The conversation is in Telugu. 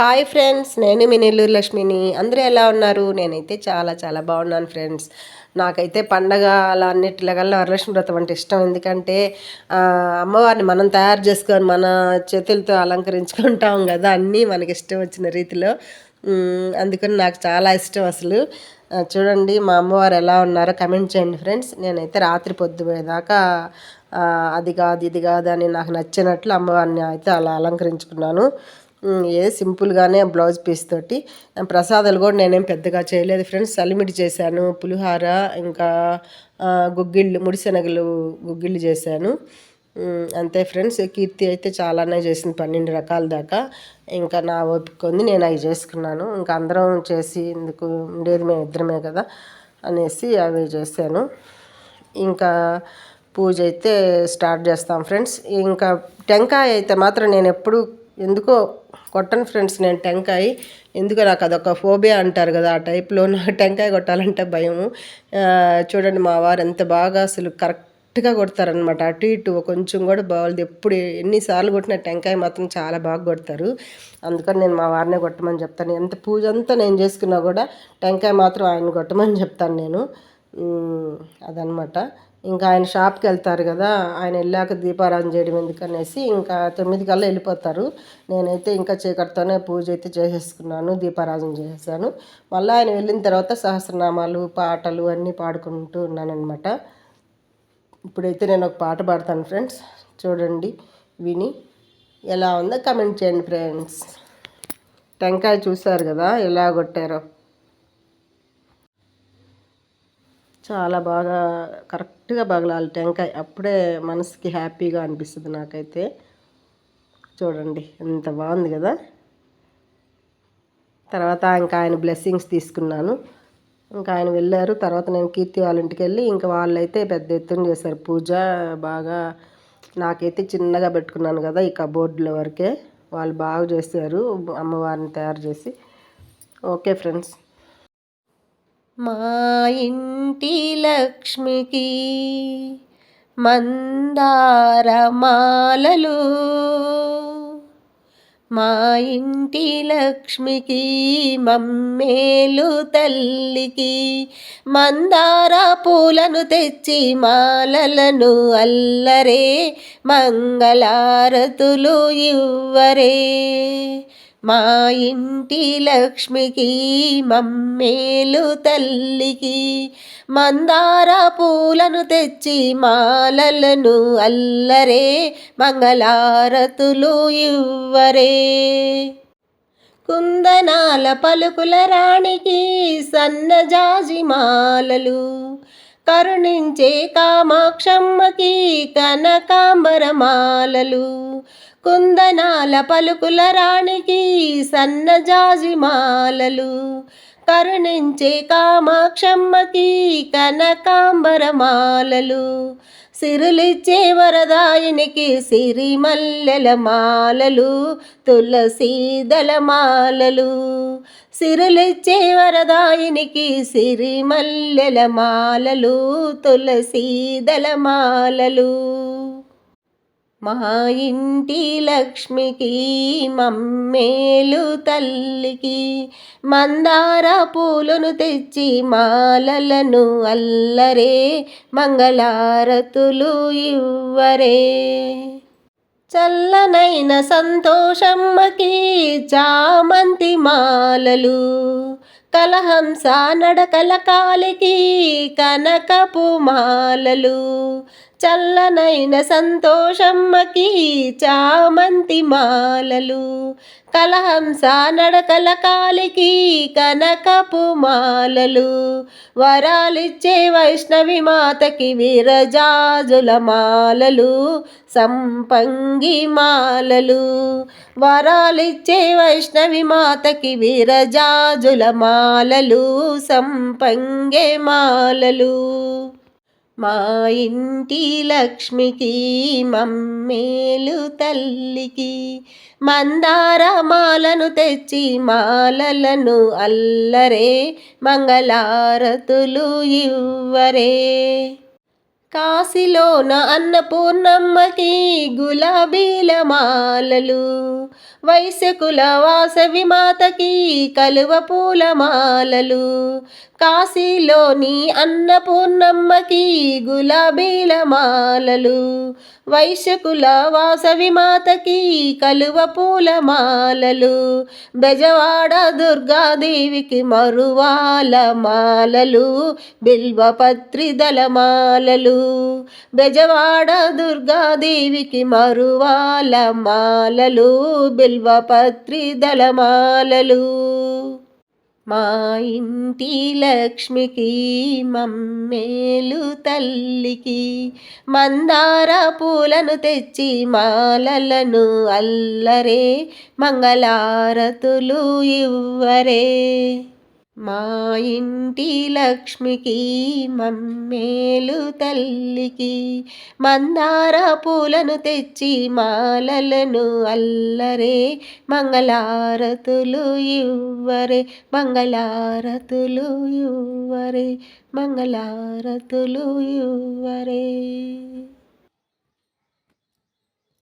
హాయ్ ఫ్రెండ్స్ నేను మీ నెల్లూరు లక్ష్మిని. అందరూ ఎలా ఉన్నారు? నేనైతే చాలా చాలా బాగున్నాను ఫ్రెండ్స్. నాకైతే పండగ అలా అన్నిటిలకల్లా వరలక్ష్మి వ్రతం అంటే ఇష్టం. ఎందుకంటే అమ్మవారిని మనం తయారు చేసుకొని మన చేతులతో అలంకరించుకుంటాం కదా అన్నీ మనకి ఇష్టం వచ్చిన రీతిలో. అందుకని నాకు చాలా ఇష్టం అసలు. చూడండి మా అమ్మవారు ఎలా ఉన్నారో కమెంట్ చేయండి ఫ్రెండ్స్. నేనైతే రాత్రి పొద్దుపోయేదాకా అది కాదు ఇది కాదు అని నాకు నచ్చినట్లు అమ్మవారిని అయితే అలా అలంకరించుకున్నాను. ఏదో సింపుల్గానే బ్లౌజ్ పీస్ తోటి. ప్రసాదాలు కూడా నేనేం పెద్దగా చేయలేదు ఫ్రెండ్స్. సలిమిడి చేశాను పులిహార ఇంకా గుగ్గిళ్ళు ముడిశనగలు గుగ్గిళ్ళు చేశాను. అంతే ఫ్రెండ్స్. కీర్తి అయితే చాలానే చేసింది పన్నెండు రకాల దాకా. ఇంకా నా ఓపిక ఉంది నేను అవి చేసుకున్నాను. ఇంకా అందరం చేసి ఇందుకు ఉండేది మేము ఇద్దరమే కదా అనేసి అవి చేశాను. ఇంకా పూజ అయితే స్టార్ట్ చేస్తాం ఫ్రెండ్స్. ఇంకా టెంకాయ అయితే మాత్రం నేను ఎప్పుడు ఎందుకో కొట్టను ఫ్రెండ్స్ నేను టెంకాయ. ఎందుకో నాకు అదొక ఫోబియా అంటారు కదా ఆ టైప్లో నాకు టెంకాయ కొట్టాలంటే భయము. చూడండి మా వారు ఎంత బాగా అసలు కరెక్ట్గా కొడతారనమాట అటు ఇటు కొంచెం కూడా బాగోలేదు ఎప్పుడు ఎన్నిసార్లు కొట్టిన టెంకాయ మాత్రం చాలా బాగా కొడతారు. అందుకని నేను మా వారినే కొట్టమని చెప్తాను. ఎంత పూజ అంతా నేను చేసుకున్నా కూడా టెంకాయ మాత్రం ఆయన కొట్టమని చెప్తాను నేను. అదనమాట ఇంకా ఆయన షాప్కి వెళ్తారు కదా ఆయన వెళ్ళాక దీపారాధన చేయడం ఎందుకనేసి ఇంకా తొమ్మిది కల్లా వెళ్ళిపోతారు. నేనైతే ఇంకా చీకటితోనే పూజ అయితే చేసేసుకున్నాను దీపారాధన చేసేసాను. మళ్ళీ ఆయన వెళ్ళిన తర్వాత సహస్రనామాలు పాటలు అన్నీ పాడుకుంటూ ఉన్నానన్నమాట. ఇప్పుడైతే నేను ఒక పాట పాడతాను ఫ్రెండ్స్ చూడండి విని. ఎలా ఉందో కమెంట్ చేయండి ఫ్రెండ్స్. టెంకాయ చూశారు కదా ఎలా కొట్టారో. చాలా బాగా కరెక్ట్గా పగలాలి టెంకాయ. అప్పుడే మనసుకి హ్యాపీగా అనిపిస్తుంది నాకైతే. చూడండి ఎంత బాగుంది కదా. తర్వాత ఇంకా ఆయన బ్లెస్సింగ్స్ తీసుకున్నాను. ఇంకా ఆయన వెళ్ళారు. తర్వాత నేను కీర్తి వాళ్ళ ఇంటికి వెళ్ళి ఇంకా వాళ్ళైతే పెద్ద ఎత్తున చేశారు. పూజ బాగా నాకైతే చిన్నగా పెట్టుకున్నాను కదా ఈ కబోర్డుల వరకే. వాళ్ళు బాగా చేశారు అమ్మవారిని తయారు చేసి. Okay friends. మా ఇంటి లక్ష్మికి మందారమాలలు. మా ఇంటి లక్ష్మికి మమ్మేలు తల్లికి మందార పూలను తెచ్చి మాలలను అల్లరే మంగళారతులు ఇవ్వరే. మా ఇంటి లక్ష్మికి మమ్మేలు తల్లికి మందార పూలను తెచ్చి మాలలను అల్లరే మంగళారతులు ఇవ్వరే. కుందనాల పలుకుల రాణికి సన్నజాజి మాలలు కరుణించే కామాక్షమ్మకి కనకాంబరమాలలు కుందనాల పలుకుల రాణికి సన్నజాజి మాలలు. కరుణించే కామాక్షమ్మకి కనకాంబరమాలలు. సిరులిచ్చే వరదాయనికి సిరిమల్లెల మాలలు. తులసీదల మాలలు సిరులిచ్చే వరదాయనికి సిరిమల్లెల మాలలు. తులసీదల మాలలు మా ఇంటి లక్ష్మికి మమ్మేలు తల్లికి మందార పూలను తెచ్చి మాలలను అల్లరే మంగళారతులు ఇవ్వరే. చల్లనైన సంతోషమ్మకి చామంతి మాలలు కలహంస నడకల కాలికి కనకపు మాలలు చల్లనైన సంతోషమ్మకి చామంతి మాలలు కలహంస నడకల కాలికి కనకపు మాలలు వరాలిచ్చే వైష్ణవి మాతకి విరజాజుల మాలలు సంపంగి మాలలు వరాలిచ్చే వైష్ణవి మాతకి విరజాజుల మాలలు సంపంగే మాలలు. మా ఇంటి లక్ష్మికి మమ్మేలు తల్లికి మందారమాలను తెచ్చి మాలలను అల్లరే మంగళారతులు ఇవ్వరే. కాశీలోన అన్నపూర్ణమ్మకి గులాబీల మాలలు వైశ్యకుల వాసవి మాతకి కలువ పూలమాలలు కాశీలోని అన్నపూర్ణమ్మకి గులాబీల మాలలు వైశ్యకుల వాసవి మాతకి కలువ పూలమాలలు బెజవాడ దుర్గాదేవికి మరువాల మాలలు బిల్వపత్రి దళమాలలు బెజవాడ దుర్గాదేవికి మరువాల మాలలు బిల్వపత్రి దళమాలలు. మా ఇంటి లక్ష్మికి మమ్మేలు తల్లికి మందార పూలను తెచ్చి మాలలను అల్లరే మంగళారతులు ఇవ్వరే. మా ఇంటి లక్ష్మికి మమ్మేలు తల్లికి మందార పూలను తెచ్చి మాలలను అల్లరే మంగళారతులు ఇవ్వరే మంగళారతులు ఇవ్వరే మంగళారతులు ఇవ్వరే.